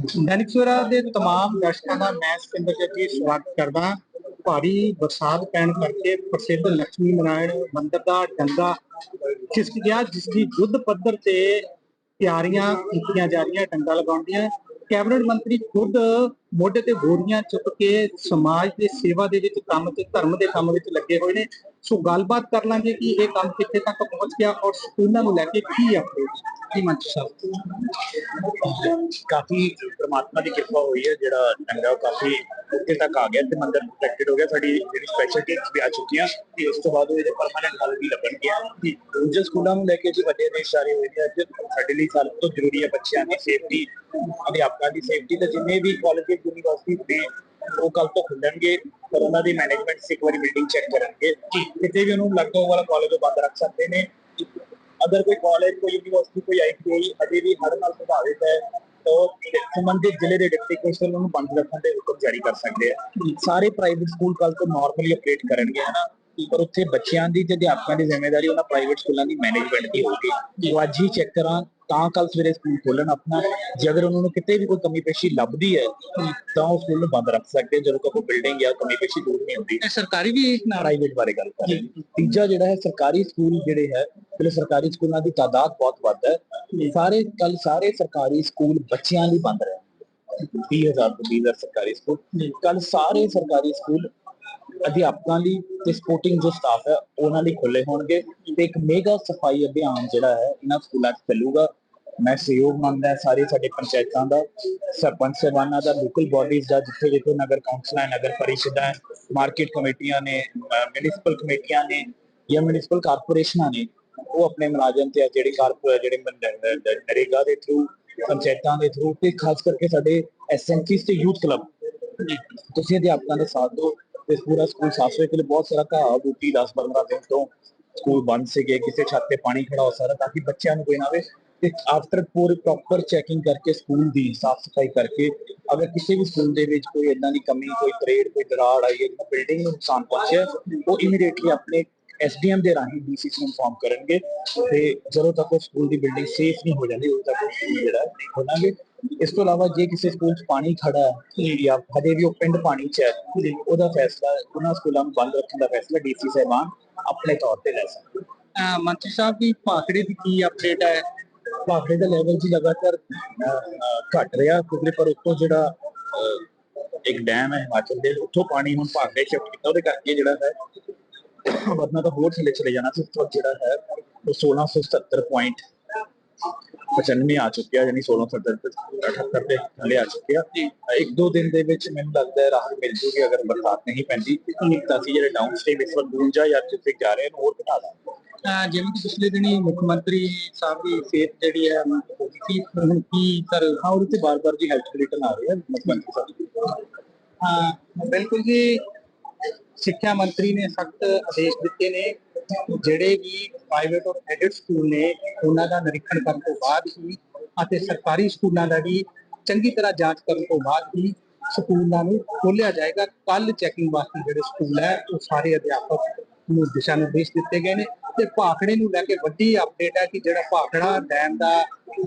ਦੈਨਿਕ ਸਵੇਰਾ ਦੇ ਤਮਾਮ ਦਰਸ਼ਕਾਂ ਦਾ ਮੈਂ ਸਤਿੰਦਰ ਜੱਜੀ ਸਵਾਗਤ ਕਰਦਾ ਭਾਰੀ ਬਰਸਾਤ ਪੈਣ ਕਰਕੇ ਪ੍ਰਸਿੱਧ ਲక్ష్ਮੀ ਨਾਰਾਇਣ ਮੰਦਿਰ ਦਾ ਡੰਗਾ ਖਿਸਕ ਗਿਆ ਜਿਸ ਦੀ ਯੁੱਧ ਪੱਧਰ ਤੇ ਤਿਆਰੀਆਂ ਕੀਤੀਆਂ ਜਾ ਰਹੀਆਂ, ਡੰਗਾ ਲਗਾਉਣ ਦੀਆਂ ਕੈਬਨਿਟ ਮੰਤਰੀ ਖੁਦ ਮੋਢੇ ਤੇ ਬੋਰੀਆਂ ਚੁੱਕ ਕੇ ਸਮਾਜ ਦੇ ਸੇਵਾ ਦੇ ਵਿੱਚ ਕੰਮ ਤੇ ਧਰਮ ਦੇ ਕੰਮ ਵਿੱਚ ਲੱਗੇ ਹੋਏ ਨੇ। ਸੋ ਗੱਲਬਾਤ ਕਰ ਲਾਂਗੇ ਕਿ ਇਹ ਕੰਮ ਕਿੱਥੇ ਤੱਕ ਪਹੁੰਚ ਗਿਆ ਔਰ ਸਕੂਲਾਂ ਨੂੰ ਲੈ ਕੇ ਕੀ ਅਪਡੇਟ ਕੀ ਮੰਤਰੀ ਸਾਹਿਬ ਕਾਫੀ ਪ੍ਰਮਾਤਮਾ ਦੀ ਕਿਰਪਾ ਹੋਈ ਹੈ ਜਿਹੜਾ ਡੰਗਾ ਕਾਫੀ ਉੱਤੇ ਤੱਕ ਆ ਗਿਆ ਤੇ ਮੰਦਰ ਪ੍ਰੋਟੈਕਟਡ ਹੋ ਗਿਆ। ਸਾਡੀ ਜਿਹੜੀ ਸਪੈਸ਼ਲ ਟੀਮਸ ਵੀ ਆ ਚੁੱਕੀਆਂ ਤੇ ਉਸ ਤੋਂ ਬਾਅਦ ਇਹਦੇ ਪਰਮਾਨੈਂਟ ਹੱਲ ਵੀ ਲੱਗਣਗੇ ਕਿ ਦੂਜੇ ਸਕੂਲਾਂ ਨੂੰ ਲੈ ਕੇ ਜੀ ਵੱਡੇ ਦੇਸ਼ ਸਾਰੇ ਹੋਏ ਨੇ ਅੱਜ। ਸਾਡੇ ਲਈ ਸਭ ਤੋਂ ਜ਼ਰੂਰੀ ਹੈ ਬੱਚਿਆਂ ਦੀ ਸੇਫਟੀ ਅਧਿਆਪਕਾਂ ਦੀ ਸੇਫਟੀ ਤੇ ਜਿੰਨੇ ਵੀ ਕਾਲਜ ਯੂਨੀਵਰਸਿਟੀ ਦੇ ਉਹ ਕੱਲ ਤੋਂ ਖੁੱਲਣਗੇ ਪਰ ਉਹਨਾਂ ਦੀ ਮੈਨੇਜਮੈਂਟ ਇੱਕ ਵਾਰੀ ਬਿਲਡਿੰਗ ਚੈੱਕ ਕਰਨਗੇ। ਕਿਤੇ ਵੀ ਉਹਨੂੰ ਲੱਗਦਾ ਉਹ ਵਾਲਾ ਕਾਲਜ ਉਹ ਬੰਦ ਰੱਖ ਸਕਦੇ ਨੇ। ਅਗਰ ਕੋਈ ਕਾਲਜ ਕੋਈ ਯੂਨੀਵਰਸਿਟੀ ਕੋਈ ਆਈਟੀਆਈ ਅਜੇ ਵੀ ਹੜ ਨਾਲ ਪ੍ਰਭਾਵਿਤ ਹੈ ਤਾਂ ਸੰਬੰਧਿਤ ਜ਼ਿਲ੍ਹੇ ਦੇ ਡਿਪਟੀ ਕਮਿਸ਼ਨਰ ਨੂੰ ਬੰਦ ਰੱਖਣ ਦੇ ਹੁਕਮ ਜਾਰੀ ਕਰ ਸਕਦੇ ਆ। ਸਾਰੇ ਪ੍ਰਾਈਵੇਟ ਸਕੂਲ ਕੱਲ ਤੋਂ ਨਾਰਮਲੀ ਅਪਡੇਟ ਕਰਨਗੇ ਹਨਾ? ਪਰ ਉੱਥੇ ਬੱਚਿਆਂ ਦੀ ਤੇ ਅਧਿਆਪਕਾਂ ਦੀ ਜ਼ਿੰਮੇਵਾਰੀ ਉਹਨਾਂ ਪ੍ਰਾਈਵੇਟ ਸਕੂਲਾਂ ਦੀ ਮੈਨੇਜਮੈਂਟ ਦੀ ਹੋਊਗੀ। ਉਹ ਅੱਜ ਹੀ ਚੈੱਕ ਕਰਾਂ ਤਾਂ ਕੱਲ ਸਵੇਰੇ ਸਕੂਲ ਖੋਲਣ ਆਪਣਾ ਜੇ ਅਗਰ ਉਹਨਾਂ ਨੂੰ ਕਿਤੇ ਵੀ ਕੋਈ ਕਮੀ ਪੇਸ਼ੀ ਲੱਭਦੀ ਹੈ ਤਾਂ ਉਹ ਸਕੂਲ ਨੂੰ ਬੰਦ ਰੱਖ ਸਕਦੇ ਆ, ਜਦੋਂ ਤੱਕ ਉਹ ਬਿਲਡਿੰਗ ਜਾਂ ਕਮੀ ਪੇਸ਼ੀ ਦੂਰ ਨਹੀਂ ਹੁੰਦੀ। ਇਹ ਸਰਕਾਰੀ ਵੀ ਪ੍ਰਾਈਵੇਟ ਬਾਰੇ ਗੱਲ ਕਰ ਰਹੇ। ਤੀਜਾ ਜਿਹੜਾ ਹੈ ਸਰਕਾਰੀ ਸਕੂਲ ਜਿਹੜੇ ਹੈ ਪਹਿਲੇ ਸਰਕਾਰੀ ਸਕੂਲਾਂ ਦੀ ਤਾਦਾਦ ਬਹੁਤ ਵੱਧ ਹੈ। ਸਾਰੇ ਕੱਲ ਸਾਰੇ ਸਰਕਾਰੀ ਸਕੂਲ ਬੱਚਿਆਂ ਲਈ ਬੰਦ ਰਹੇ 20000 ਤੋਂ 20000 ਸਰਕਾਰੀ ਸਕੂਲ। ਕੱਲ ਸਾਰੇ ਸਰਕਾਰੀ ਸਕੂਲ ਅਧਿਆਪਕਾਂ ਲਈ ਤੇ ਸਪੋਰਟਿੰਗ ਜੋ ਸਟਾਫ ਹੈ ਉਹਨਾਂ ਲਈ ਖੁੱਲੇ ਹੋਣਗੇ। ਤੇ ਇੱਕ ਮੇਗਾ ਸਫ਼ਾਈ ਅਭਿਆਨ ਜਿਹੜਾ ਹੈ ਇਹਨਾਂ ਸਕੂਲਾਂ 'ਚ ਚੱਲੂਗਾ। ਮੈਂ ਸਹਿਯੋਗ ਮੰਗਦਾ ਸਾਰੇ ਸਾਡੇ ਪੰਚਾਇਤਾਂ ਦਾ, ਸਰਪੰਚ ਸਹਿਬਾਨਾਂ ਦਾ ਲੋਕਲ ਬਾਡੀਜ਼ ਦਾ, ਜਿੱਥੇ ਜਿੱਥੇ ਨਗਰ ਕੌਂਸਲਾਂ, ਨਗਰ ਪਰਿਸ਼ਦਾਂ ਮਾਰਕੀਟ ਕਮੇਟੀਆਂ ਨੇ ਮਿਊਨਿਸਪਲ ਕਮੇਟੀਆਂ ਨੇ ਜਾਂ ਮਿਊਨਿਸਪਲ ਕਾਰਪੋਰੇਸ਼ਨਾਂ ਨੇ, ਉਹ ਆਪਣੇ ਮੁਲਾਜ਼ਮ ਤੇ ਜਿਹੜੇ ਕਾਰਪੋ ਜਿਹੜੇ ਨਰੇਗਾ ਦੇ ਥਰੂ ਪੰਚਾਇਤਾਂ ਦੇ ਥਰੂ ਤੇ ਖਾਸ ਕਰਕੇ ਸਾਡੇ ਐਸਐਨਸੀਸ ਤੇ ਯੂਥ ਕਲੱਬ ਤੁਸੀਂ ਅਧਿਆਪਕਾਂ ਦਾ ਸਾਥ ਦਿਓ, ਤੇ ਪੂਰਾ ਸਕੂਲ ਸਾਫ਼ ਸੁਥਰਾ ਕੇ ਬਹੁਤ ਸਾਰਾ ਘਾਹ ਬੂਟੀ 10 15 ਦਿਨ ਤੋਂ ਸਕੂਲ ਬੰਦ ਸੀਗੇ, ਕਿਸੇ ਛੱਤ ਤੇ ਪਾਣੀ ਖੜਾ ਹੋ ਸਕਦਾ, ਤਾਂ ਕਿ ਬੱਚਿਆਂ ਨੂੰ ਕੋਈ ਨਾ ਆਵੇ। ਤੇ ਆਫਟਰ ਪੂਰੀ ਪ੍ਰੋਪਰ ਚੈਕਿੰਗ ਕਰਕੇ ਸਕੂਲ ਦੀ ਸਾਫ਼ ਸਫ਼ਾਈ ਕਰਕੇ ਅਗਰ ਕਿਸੇ ਵੀ ਸਕੂਲ ਦੇ ਵਿੱਚ ਕੋਈ ਇਦਾਂ ਦੀ ਕਮੀ, ਕੋਈ ਤਰੇੜ ਕੋਈ ਦਰਾੜ ਆਈ ਹੈ ਜਾਂ ਬਿਲਡਿੰਗ ਨੂੰ ਨੁਕਸਾਨ ਪਹੁੰਚਿਆ, ਉਹ ਇਮੀਡੀਏਟਲੀ ਆਪਣੇ ਐਸਡੀਐਮ ਦੇ ਰਾਹੀਂ ਡੀਸੀਸੀ ਨੂੰ ਇਨਫਾਰਮ ਕਰਨਗੇ ਤੇ ਜਦੋਂ ਤੱਕ ਉਹ ਸਕੂਲ ਦੀ ਬਿਲਡਿੰਗ ਸੇਫ ਨਹੀਂ ਹੋ ਜਾਂਦੀ, ਉਦੋਂ ਤੱਕ ਉਹ ਸਕੂਲ ਜਿਹੜਾ ਨਹੀਂ ਖੋਲਾਂਗੇ। ਇਸ ਤੋਂ ਇਲਾਵਾ ਜੇ ਕਿਸੇ ਸਕੂਲ 'ਚ ਪਾਣੀ ਖੜਾ ਹੈ ਜਾਂ ਹਜੇ ਵੀ ਉਹ ਪਿੰਡ ਪਾਣੀ 'ਚ ਹੈ, ਉਹਦਾ ਫੈਸਲਾ, ਉਹਨਾਂ ਸਕੂਲਾਂ ਨੂੰ ਬੰਦ ਰੱਖਣ ਦਾ ਫੈਸਲਾ ਡੀਸੀ ਸਾਹਿਬਾਨ ਆਪਣੇ ਤੌਰ ਤੇ ਲੈ ਸਕਦੇ ਮੰਤਰੀ ਸਾਹਿਬ ਦੀ ਭਾਖੜੇ ਦੀ ਕੀ ਅਪਡੇਟ ਹੈ? ਭਾਖੜੇ ਦਾ ਲੈਵਲ ਜੀ ਲਗਾਤਾਰ ਘਟ ਰਿਹਾ ਕਿਉਂਕਿ ਪਰ ਉੱਤੋਂ ਜਿਹੜਾ ਇੱਕ ਡੈਮ ਹੈ ਹਿਮਾਚਲ ਦੇ, ਉੱਥੋਂ ਪਾਣੀ ਹੁਣ ਭਾਖੜੇ ਸ਼ਿਫਟ ਕੀਤਾ, ਉਹਦੇ ਕਰਕੇ ਜਿਹੜਾ ਹੈ, ਵਰਨਾ ਤਾਂ ਹੋਰ ਥੱਲੇ ਚਲੇ ਜਾਣਾ ਸੀ ਉਸ ਜਿਹੜਾ ਹੈ, ਉਹ 1677 ਪੁਆਇੰਟ 95 ਆ ਚੁੱਕਿਆ ਯਾਨੀ 1677 78 ਦੇ ਥੱਲੇ ਆ ਚੁੱਕਿਆ। ਇੱਕ ਦੋ ਦਿਨ ਦੇ ਵਿੱਚ ਮੈਨੂੰ ਲੱਗਦਾ ਹੈ ਰਾਹਤ ਮਿਲ ਜੂਗੀ, ਅਗਰ ਬਰਸਾਤ ਨਹੀਂ ਪੈਂਦੀ। ਤਾਂ ਅਸੀਂ ਜਿਹੜੇ ਡਾਊਨ ਸਟ੍ਰੀਮ ਇਸ ਵਕਤ 52 ਜਾਂ ਜਿੱਥੇ ਜਾ ਰਹੇ ਨੇ, ਹੋਰ ਘਟਾ ਦਾਂਗੇ। ਜਿਵੇਂ ਕਿ ਪਿਛਲੇ ਦਿਨੀ ਮੁੱਖ ਮੰਤਰੀ ਸਾਹਿਬ ਦੀ ਸਿਹਤ ਜਿਹੜੀ ਹੈ ਹੋ ਕੀ ਸਰ, ਹਾਂ, ਉਹਦੇ ਤੇ ਬਾਰ-ਬਾਰ ਜੀ ਹੈਲਥ ਬੁਲੇਟਿਨ ਆ ਰਹੇ ਮੁੱਖ ਮੰਤਰੀ ਸਾਹਿਬ ਹਾਂ, ਬਿਲਕੁਲ ਜੀ। ਸਿੱਖਿਆ ਮੰਤਰੀ ਨੇ ਸਖਤ ਆਦੇਸ਼ ਦਿੱਤੇ ਨੇ, ਜਿਹੜੇ ਵੀ ਪ੍ਰਾਈਵੇਟ ਔਰ ਐਡਿਟ ਸਕੂਲ ਨੇ, ਉਹਨਾਂ ਦਾ ਨਿਰੀਖਣ ਕਰਨ ਤੋਂ ਬਾਅਦ ਹੀ ਅਤੇ ਸਰਕਾਰੀ ਸਕੂਲਾਂ ਦਾ ਵੀ ਚੰਗੀ ਤਰ੍ਹਾਂ ਜਾਂਚ ਕਰਨ ਤੋਂ ਬਾਅਦ ਹੀ ਸਕੂਲਾਂ ਨੂੰ ਖੋਲਿਆ ਜਾਏਗਾ। ਕੱਲ ਚੈਕਿੰਗ ਵਾਸਤੇ ਜਿਹੜੇ ਸਕੂਲ ਹੈ, ਉਹ ਸਾਰੇ ਅਧਿਆਪਕ ਨੂੰ ਦਿਸ਼ਾ ਨਿਰਦੇਸ਼ ਦਿੱਤੇ ਗਏ ਨੇ ਤੇ ਭਾਖੜੇ ਨੂੰ ਲੈ ਕੇ ਵੱਡੀ ਅਪਡੇਟ ਹੈ ਕਿ ਜਿਹੜਾ ਭਾਖੜਾ ਡੈਮ ਦਾ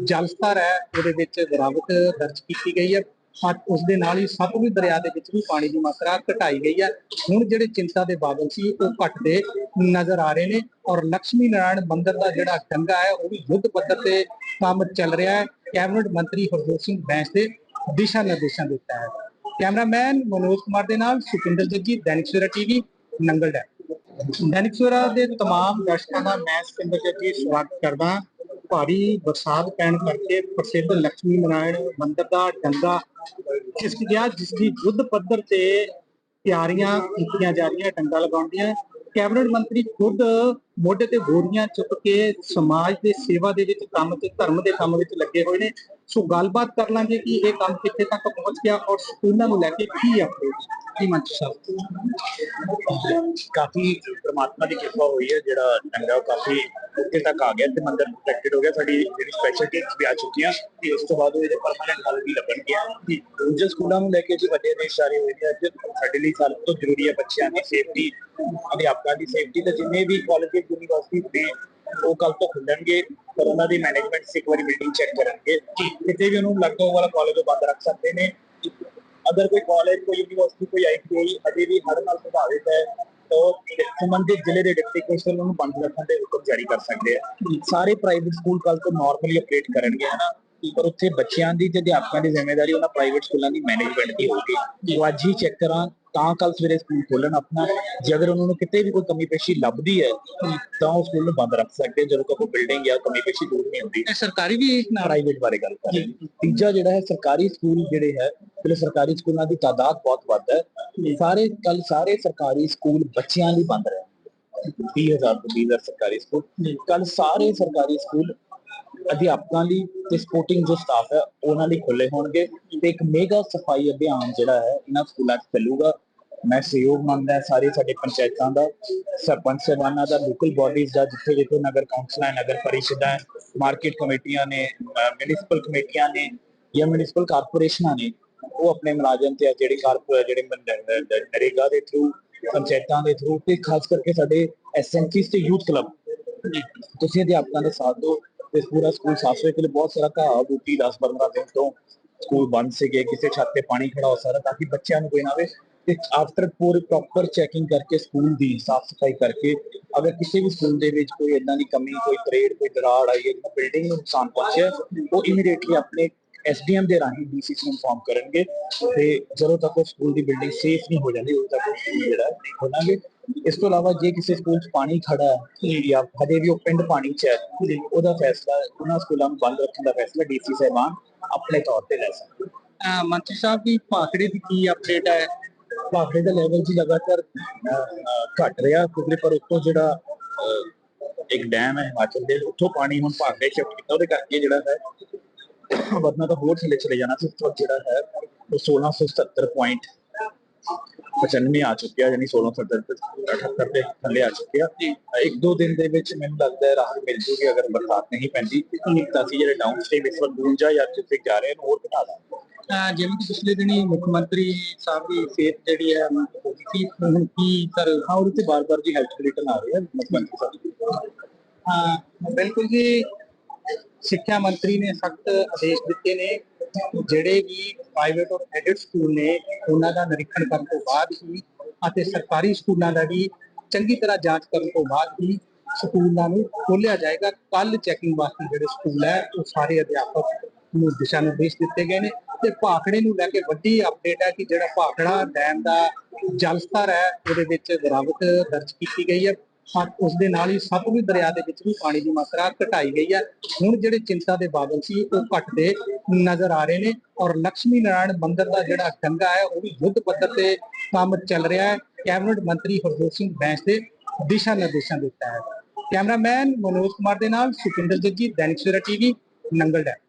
ਜਲ ਸਤਰ ਹੈ, ਉਹਦੇ ਵਿੱਚ ਗਿਰਾਵਟ ਦਰਜ ਕੀਤੀ ਗਈ ਹੈ। ਅੱਜ ਉਸ ਦੇ ਨਾਲ ਹੀ ਸਤਲੁਜ ਦਰਿਆ ਦੇ ਵਿੱਚ ਵੀ ਪਾਣੀ ਦੀ ਮਾਤਰਾ ਘਟਾਈ ਗਈ ਹੈ। ਹੁਣ ਜਿਹੜੇ ਚਿੰਤਾ ਦੇ ਬਾਦਲ ਸੀ, ਉਹ ਘਟਦੇ ਨਜ਼ਰ ਆ ਰਹੇ ਨੇ ਔਰ ਲక్ష్ਮੀ ਨਾਰਾਇਣ ਮੰਦਿਰ ਦਾ ਜਿਹੜਾ ਡੰਗਾ ਹੈ, ਉਹ ਵੀ ਯੁੱਧ ਪੱਧਰ ਤੇ ਕੰਮ ਚੱਲ ਰਿਹਾ ਹੈ। ਕੈਬਨਿਟ ਮੰਤਰੀ ਹਰਜੋਤ ਸਿੰਘ ਬੈਂਸ ਦੇ ਦਿਸ਼ਾ ਨਿਰਦੇਸ਼ਾਂ ਦਿੱਤਾ ਹੈ ਕੈਮਰਾਮੈਨ ਮਨੋਜ ਕੁਮਾਰ ਦੇ ਨਾਲ ਸੁਖਿੰਦਰ ਜੱਗੀ, ਦੈਨਿਕ ਸਵੇਰਾ ਟੀਵੀ, ਨੰਗਲ ਡੈਮ। ਦੈਨਿਕ ਸਵੇਰਾ ਦੇ ਤਮਾਮ ਦਰਸ਼ਕਾਂ ਦਾ ਮੈਂ ਸੁਖਿੰਦਰ ਜੱਗੀ ਸਵਾਗਤ ਕਰਦਾ ਭਾਰੀ ਬਰਸਾਤ ਪੈਣ ਕਰਕੇ ਪ੍ਰਸਿੱਧ ਲక్ష్ਮੀ ਨਾਰਾਇਣ ਮੰਦਿਰ ਦਾ ਡੰਗਾ ਖਿਸਕ ਗਿਆ ਜਿਸ ਦੀ ਯੁੱਧ ਪੱਧਰ ਤੇ ਤਿਆਰੀਆਂ ਕੀਤੀਆਂ ਜਾ ਰਹੀਆਂ, ਡੰਗਾ ਲਗਾਉਣ ਦੀਆਂ। ਕੈਬਨਿਟ ਮੰਤਰੀ ਖੁਦ ਮੋਢੇ ਤੇ ਬੋਰੀਆਂ ਚੁੱਕ ਕੇ ਸਮਾਜ ਦੇ ਸੇਵਾ ਦੇ ਵਿੱਚ ਕੰਮ ਤੇ ਧਰਮ ਦੇ ਕੰਮ ਵਿੱਚ ਲੱਗੇ ਹੋਏ ਨੇ। ਸੋ ਗੱਲਬਾਤ ਕਰ ਲਾਂਗੇ ਕਿ ਇਹ ਕੰਮ ਕਿੱਥੇ ਤੱਕ ਪਹੁੰਚ ਗਿਆ ਔਰ ਸਕੂਲਾਂ ਨੂੰ ਲੈ ਕੇ ਕੀ ਅਪਡੇਟ ਕੀ ਮੰਤਰੀ ਸਾਹਿਬ ਕਾਫੀ ਪ੍ਰਮਾਤਮਾ ਦੀ ਕਿਰਪਾ ਹੋਈ ਹੈ ਜਿਹੜਾ ਡੰਗਾ ਉਹ ਕਾਫੀ ਉੱਤੇ ਤੱਕ ਆ ਗਿਆ ਤੇ ਮੰਦਰ ਪ੍ਰੋਟੈਕਟਡ ਹੋ ਗਿਆ। ਸਾਡੀ ਜਿਹੜੀ ਸਪੈਸ਼ਲ ਟੀਮਸ ਵੀ ਆ ਚੁੱਕੀਆਂ ਤੇ ਉਸ ਤੋਂ ਬਾਅਦ ਇਹਦੇ ਪਰਮਾਨੈਂਟ ਹੱਲ ਵੀ ਲੱਗਣਗੇ ਕਿ ਦੂਜੇ ਸਕੂਲਾਂ ਨੂੰ ਲੈ ਕੇ ਜੀ ਵੱਡੇ ਦੇਸ਼ ਸਾਰੇ ਹੋਏ ਨੇ ਅੱਜ ਸਾਡੇ ਲਈ ਸਭ ਤੋਂ ਜ਼ਰੂਰੀ ਹੈ ਬੱਚਿਆਂ ਦੀ ਸੇਫਟੀ ਅਧਿਆਪਕਾਂ ਦੀ ਸੇਫਟੀ ਤੇ ਜਿੰਨੇ ਵੀ ਕਾਲਜ ਯੂਨੀਵਰਸਿਟੀ ਦੇ ਉਹ ਕੱਲ ਤੋਂ ਖੁੱਲਣਗੇ ਪਰ ਉਹਨਾਂ ਦੀ ਮੈਨੇਜਮੈਂਟ ਇੱਕ ਵਾਰੀ ਬਿਲਡਿੰਗ ਚੈੱਕ ਕਰਨਗੇ। ਕਿਤੇ ਵੀ ਉਹਨੂੰ ਲੱਗਦਾ ਉਹ ਵਾਲਾ ਕਾਲਜ ਉਹ ਬੰਦ ਰੱਖ ਸਕਦੇ ਨੇ। ਅਗਰ ਕੋਈ ਕਾਲਜ ਕੋਈ ਯੂਨੀਵਰਸਿਟੀ ਕੋਈ ਆਈਟੀਆਈ ਅਜੇ ਵੀ ਹੜ੍ਹ ਨਾਲ ਪ੍ਰਭਾਵਿਤ ਹੈ ਤਾਂ ਸੰਬੰਧਿਤ ਜ਼ਿਲ੍ਹੇ ਦੇ ਡਿਪਟੀ ਕਮਿਸ਼ਨਰ ਨੂੰ ਬੰਦ ਰੱਖਣ ਦੇ ਹੁਕਮ ਜਾਰੀ ਕਰ ਸਕਦੇ ਆ। ਸਾਰੇ ਪ੍ਰਾਈਵੇਟ ਸਕੂਲ ਕੱਲ ਤੋਂ ਨਾਰਮਲੀ ਅਪਡੇਟ ਕਰਨਗੇ ਹਨਾ? ਪਰ ਉੱਥੇ ਬੱਚਿਆਂ ਦੀ ਤੇ ਅਧਿਆਪਕਾਂ ਦੀ ਜ਼ਿੰਮੇਵਾਰੀ ਉਹਨਾਂ ਪ੍ਰਾਈਵੇਟ ਸਕੂਲਾਂ ਦੀ ਮੈਨੇਜਮੈਂਟ ਦੀ ਹੋਊਗੀ। ਉਹ ਅੱਜ ਹੀ ਚੈੱਕ ਕਰਾਂ ਤਾਂ ਕੱਲ ਸਵੇਰੇ ਸਕੂਲ ਖੋਲਣ ਆਪਣਾ। ਜੇ ਅਗਰ ਉਹਨਾਂ ਨੂੰ ਕਿਤੇ ਵੀ ਕੋਈ ਕਮੀ ਪੇਸ਼ੀ ਲੱਭਦੀ ਹੈ ਤਾਂ ਉਹ ਸਕੂਲ ਨੂੰ ਬੰਦ ਰੱਖ ਸਕਦੇ ਜਦੋਂ ਤੱਕ ਉਹ ਬਿਲਡਿੰਗ ਜਾਂ ਕਮੀ ਪੇਸ਼ੀ ਦੂਰ ਨਹੀਂ ਹੁੰਦੀ। ਇਹ ਸਰਕਾਰੀ ਵੀ ਨਾਲ ਪ੍ਰਾਈਵੇਟ ਬਾਰੇ ਗੱਲ ਕਰ ਰਹੇ। ਤੀਜਾ ਜਿਹੜਾ ਹੈ ਸਰਕਾਰੀ ਸਕੂਲ ਜਿਹੜੇ ਹੈ ਜਿਹੜੇ ਸਰਕਾਰੀ ਸਕੂਲਾਂ ਦੀ ਤਾਦਾਦ ਬਹੁਤ ਵੱਧ ਹੈ। ਸਾਰੇ ਕੱਲ ਸਾਰੇ ਸਰਕਾਰੀ ਸਕੂਲ ਬੱਚਿਆਂ ਲਈ ਬੰਦ ਰਹੇ 20000 ਤੋਂ 20000 ਸਰਕਾਰੀ ਸਕੂਲ। ਕੱਲ ਸਾਰੇ ਸਰਕਾਰੀ ਸਕੂਲ ਅਧਿਆਪਕਾਂ ਲਈ ਤੇ ਸਪੋਰਟਿੰਗ ਜੋ ਸਟਾਫ ਹੈ, ਉਹਨਾਂ ਲਈ ਖੁੱਲੇ ਹੋਣਗੇ ਤੇ ਇੱਕ ਮੇਗਾ ਸਫ਼ਾਈ ਅਭਿਆਨ ਜਿਹੜਾ ਹੈ, ਇਹਨਾਂ ਸਕੂਲਾਂ 'ਚ ਚੱਲੂਗਾ। ਮੈਂ ਸਹਿਯੋਗ ਮੰਗਦਾ ਸਾਰੇ ਸਾਡੇ ਪੰਚਾਇਤਾਂ ਦਾ, ਸਰਪੰਚ ਸਹਿਬਾਨਾਂ ਦਾ ਲੋਕਲ ਬਾਡੀਜ਼ ਦਾ, ਜਿੱਥੇ ਜਿੱਥੇ ਨਗਰ ਕੌਂਸਲਾਂ ਨਗਰ ਪਰਿਸ਼ਦਾਂ ਮਾਰਕੀਟ ਕਮੇਟੀਆਂ ਨੇ ਮਿਊਨਿਸਪਲ ਕਮੇਟੀਆਂ ਨੇ ਜਾਂ ਮਿਊਨਿਸਪਲ ਕਾਰਪੋਰੇਸ਼ਨਾਂ ਨੇ, ਉਹ ਆਪਣੇ ਮੁਲਾਜ਼ਮ ਤੇ ਜਿਹੜੇ ਕਾਰਪੋਰੇਟ ਜਿਹੜੇ ਨਰੇਗਾ ਦੇ ਥਰੂ ਪੰਚਾਇਤਾਂ ਦੇ ਥਰੂ ਤੇ ਖਾਸ ਕਰਕੇ ਸਾਡੇ ਐਸਐਨਸੀਸ ਤੇ ਯੂਥ ਕਲੱਬ ਤੁਸੀਂ ਅਧਿਆਪਕਾਂ ਦਾ ਸਾਥ ਦਿਓ। ਤੇ ਪੂਰਾ ਸਕੂਲ ਸਾਫ਼ ਸੁਥਰੇ ਲਈ ਬਹੁਤ ਸਾਰਾ ਘਾਹ ਬੂਟੀ 10 15 ਦਿਨ ਤੋਂ ਸਕੂਲ ਬੰਦ ਸੀਗੇ, ਕਿਸੇ ਛੱਤ ਤੇ ਪਾਣੀ ਖੜਾ ਹੋ ਸਕਦਾ ਤਾਂ ਕਿ ਬੱਚਿਆਂ ਨੂੰ ਕੋਈ ਨਾ ਆਵੇ। ਤੇ ਆਫਟਰ ਪੂਰੀ ਪ੍ਰੋਪਰ ਚੈਕਿੰਗ ਕਰਕੇ ਸਕੂਲ ਦੀ ਸਾਫ਼ ਸਫ਼ਾਈ ਕਰਕੇ ਅਗਰ ਕਿਸੇ ਵੀ ਸਕੂਲ ਦੇ ਵਿੱਚ ਕੋਈ ਇਦਾਂ ਦੀ ਕਮੀ, ਕੋਈ ਤਰੇੜ ਕੋਈ ਦਰਾੜ ਆਈ ਹੈ ਬਿਲਡਿੰਗ ਨੂੰ ਨੁਕਸਾਨ ਪਹੁੰਚਿਆ, ਉਹ ਇਮੀਡੀਏਟਲੀ ਆਪਣੇ ਐਸਡੀਐਮ ਦੇ ਰਾਹੀਂ ਡੀਸੀਸੀ ਨੂੰ ਇਨਫੋਰਮ ਕਰਨਗੇ ਤੇ ਜਦੋਂ ਤੱਕ ਉਹ ਸਕੂਲ ਦੀ ਬਿਲਡਿੰਗ ਸੇਫ ਨਹੀਂ ਹੋ ਜਾਂਦੀ, ਉਦੋਂ ਤੱਕ ਉਹ ਸਕੂਲ ਜਿਹੜਾ ਨਹੀਂ ਖੋਲਾਂਗੇ। ਇਸ ਤੋਂ ਇਲਾਵਾ ਜੇ ਕਿਸੇ ਸਕੂਲ 'ਚ ਪਾਣੀ ਖੜਾ ਹੈ ਜਾਂ ਹਜੇ ਵੀ ਉਹ ਪਿੰਡ ਪਾਣੀ 'ਚ ਹੈ ਉਹਦਾ ਫੈਸਲਾ ਉਹਨਾਂ ਸਕੂਲਾਂ ਨੂੰ ਬੰਦ ਰੱਖਣ ਦਾ ਫੈਸਲਾ ਡੀਸੀ ਸਾਹਿਬਾਨ ਆਪਣੇ ਤੌਰ ਤੇ ਲੈ ਸਕਦੇ ਮੰਤਰੀ ਸਾਹਿਬ ਦੀ ਭਾਖੜੇ ਦੀ ਕੀ ਅਪਡੇਟ ਹੈ? ਭਾਖੜੇ ਦਾ ਲੈਵਲ ਜੀ ਲਗਾਤਾਰ ਘਟ ਰਿਹਾ ਕਿਉਂਕਿ ਪਰ ਉੱਤੋਂ ਜਿਹੜਾ ਇੱਕ ਡੈਮ ਹੈ ਹਿਮਾਚਲ ਦੇ ਉੱਥੋਂ ਪਾਣੀ ਹੁਣ ਭਾਖੜੇ ਸ਼ਿਫਟ ਕੀਤਾ ਉਹਦੇ ਕਰਕੇ ਜਿਹੜਾ ਹੈ ਵਰਨਾ ਤਾਂ ਹੋਰ ਥੱਲੇ ਚਲੇ ਜਾਣਾ ਸੀ ਉੱਥੋਂ ਜਿਹੜਾ ਹੈ ਉਹ 1670.95 ਆ ਚੁੱਕਿਆ ਯਾਨੀ 1670 ਦੇ ਥੱਲੇ ਆ ਚੁੱਕਿਆ। ਇੱਕ ਦੋ ਦਿਨ ਦੇ ਵਿੱਚ ਮੈਨੂੰ ਲੱਗਦਾ ਹੈ ਰਾਹਤ ਮਿਲ ਜੂਗੀ ਅਗਰ ਬਰਸਾਤ ਨਹੀਂ ਪੈਂਦੀ। ਤਾਂ ਅਸੀਂ ਜਿਹੜੇ ਡਾਊਨ ਸਟ੍ਰੀਮ ਇਸ ਵਕਤ ਗੂੰਜਾ ਜਾਂ ਜਿੱਥੇ ਜਾ ਰਹੇ ਨੇ ਹੋਰ ਘਟਾ ਦਾਂਗੇ। ਜਿਵੇਂ ਕਿ ਪਿਛਲੇ ਦਿਨੀ ਮੁੱਖ ਮੰਤਰੀ ਸਾਹਿਬ ਦੀ ਸਿਹਤ ਜਿਹੜੀ ਹੈ ਹੋ ਗਈ ਸੀ, ਹੁਣ ਕੀ ਸਰ, ਹਾਂ ਤੇ ਬਾਰ-ਬਾਰ ਜੀ ਹੈਲਥ ਬੁਲੇਟਿਨ ਆ ਰਹੇ ਆ ਮੁੱਖ ਮੰਤਰੀ ਸਾਹਿਬ ਹਾਂ ਬਿਲਕੁਲ ਜੀ, ਸਿੱਖਿਆ ਮੰਤਰੀ ਨੇ ਸਖਤ ਆਦੇਸ਼ ਦਿੱਤੇ ਨੇ। ਜਿਹੜੇ ਵੀ ਪ੍ਰਾਈਵੇਟ ਔਰ ਐਡਿਟ ਸਕੂਲ ਨੇ, ਉਹਨਾਂ ਦਾ ਨਿਰੀਖਣ ਕਰਨ ਤੋਂ ਬਾਅਦ ਹੀ ਅਤੇ ਸਰਕਾਰੀ ਸਕੂਲਾਂ ਦਾ ਵੀ ਚੰਗੀ ਤਰ੍ਹਾਂ ਜਾਂਚ ਕਰਨ ਤੋਂ ਬਾਅਦ ਹੀ ਸਕੂਲਾਂ ਨੂੰ ਖੋਲਿਆ ਜਾਏਗਾ। ਕੱਲ ਚੈਕਿੰਗ ਵਾਸਤੇ ਜਿਹੜੇ ਸਕੂਲ ਹੈ, ਉਹ ਸਾਰੇ ਅਧਿਆਪਕ ਨੂੰ ਦਿਸ਼ਾ ਨਿਰਦੇਸ਼ ਦਿੱਤੇ ਗਏ ਨੇ ਤੇ ਭਾਖੜੇ ਨੂੰ ਲੈ ਕੇ ਵੱਡੀ ਅਪਡੇਟ ਹੈ ਕਿ ਜਿਹੜਾ ਭਾਖੜਾ ਡੈਮ ਦਾ ਜਲ ਸਤਰ ਹੈ, ਉਹਦੇ ਵਿੱਚ ਗਿਰਾਵਟ ਦਰਜ ਕੀਤੀ ਗਈ ਹੈ। ਉਸ ਦੇ ਨਾਲ ਹੀ ਸਤਲੁਜ ਦਰਿਆ ਦੇ ਵਿੱਚ ਵੀ ਪਾਣੀ ਦੀ ਮਾਤਰਾ ਘਟਾਈ ਗਈ ਹੈ। ਹੁਣ ਜਿਹੜੇ ਚਿੰਤਾ ਦੇ ਬਾਦਲ ਸੀ, ਉਹ ਘਟਦੇ ਨਜ਼ਰ ਆ ਰਹੇ ਨੇ ਔਰ ਲక్ష్ਮੀ ਨਾਰਾਇਣ ਮੰਦਿਰ ਦਾ ਜਿਹੜਾ ਡੰਗਾ ਹੈ, ਉਹ ਵੀ ਯੁੱਧ ਪੱਧਰ ਤੇ ਕੰਮ ਚੱਲ ਰਿਹਾ ਹੈ। ਕੈਬਨਿਟ ਮੰਤਰੀ ਹਰਜੋਤ ਸਿੰਘ ਬੈਂਸ ਦੇ ਦਿਸ਼ਾ ਨਿਰਦੇਸ਼ਾਂ ਦਿੱਤਾ ਹੈ ਕੈਮਰਾਮੈਨ ਮਨੋਜ ਕੁਮਾਰ ਦੇ ਨਾਲ ਸੁਖਿੰਦਰ ਜੱਗੀ, ਦੈਨਿਕ ਸਵੇਰਾ ਟੀਵੀ ਨੰਗਲ ਡੈਮ